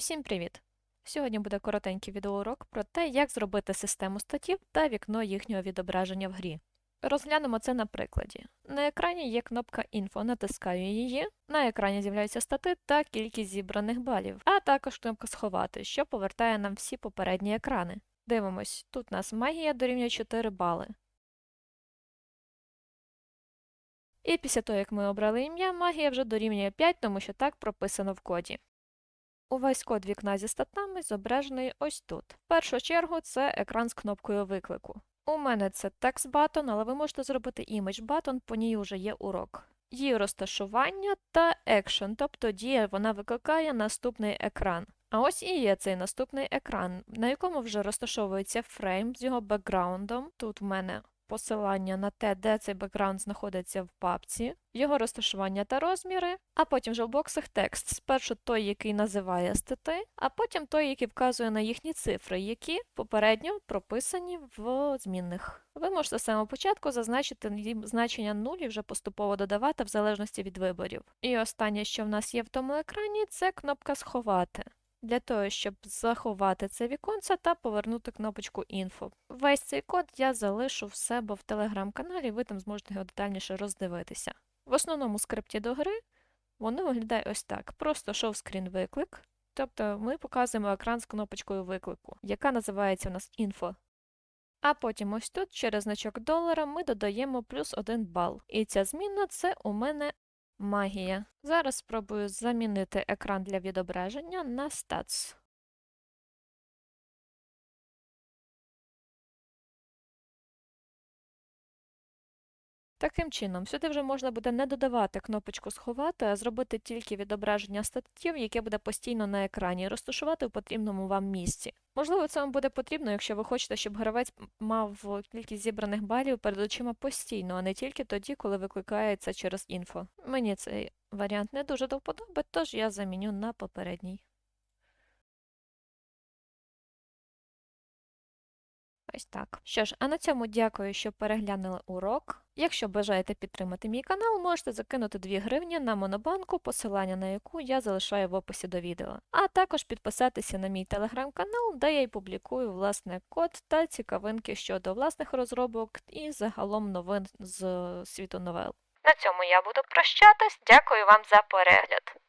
Усім привіт! Сьогодні буде коротенький відеоурок про те, як зробити систему статів та вікно їхнього відображення в грі. Розглянемо це на прикладі. На екрані є кнопка Info, натискаю її. На екрані з'являються стати та кількість зібраних балів, а також кнопка Сховати, що повертає нам всі попередні екрани. Дивимось, тут у нас магія дорівнює 4 бали. І після того, як ми обрали ім'я, магія вже дорівнює 5, тому що так прописано в коді. Увесь код вікна зі статами зображений ось тут. В першу чергу це екран з кнопкою виклику. У мене це батон, але ви можете зробити імідж батон, по ній вже є урок. Її розташування та екшен, тобто дія вона викликає наступний екран. А ось і є цей наступний екран, на якому вже розташовується фрейм з його бекграундом. Тут в мене посилання на те, де цей бекграунд знаходиться в папці, його розташування та розміри, а потім вже в боксах текст. Спершу той, який називає стати, а потім той, який вказує на їхні цифри, які попередньо прописані в змінних. Ви можете з самого початку зазначити їм значення 0 і вже поступово додавати в залежності від виборів. І останнє, що в нас є в тому екрані, це кнопка Сховати. Для того, щоб заховати це віконце та повернути кнопочку Info. Весь цей код я залишу в себе в телеграм-каналі, ви там зможете його детальніше роздивитися. В основному скрипті до гри воно виглядає ось так: просто шоу-скрін виклик. Тобто ми показуємо екран з кнопочкою виклику, яка називається у нас Info. А потім ось тут через значок долара ми додаємо плюс 1 бал. І ця зміна це у мене Магія. Зараз спробую замінити екран для відображення на Stats. Таким чином, сюди вже можна буде не додавати кнопочку сховати, а зробити тільки відображення статтів, яке буде постійно на екрані, і розташувати в потрібному вам місці. Можливо, це вам буде потрібно, якщо ви хочете, щоб гравець мав кількість зібраних балів перед очима постійно, а не тільки тоді, коли викликається через інфо. Мені цей варіант не дуже до вподоби, тож я заміню на попередній. Ось так. Що ж, а на цьому дякую, що переглянули урок. Якщо бажаєте підтримати мій канал, можете закинути 2 гривні на монобанку, посилання на яку я залишаю в описі до відео. А також підписатися на мій телеграм-канал, де я й публікую власне код та цікавинки щодо власних розробок і загалом новин з світу новел. На цьому я буду прощатись. Дякую вам за перегляд.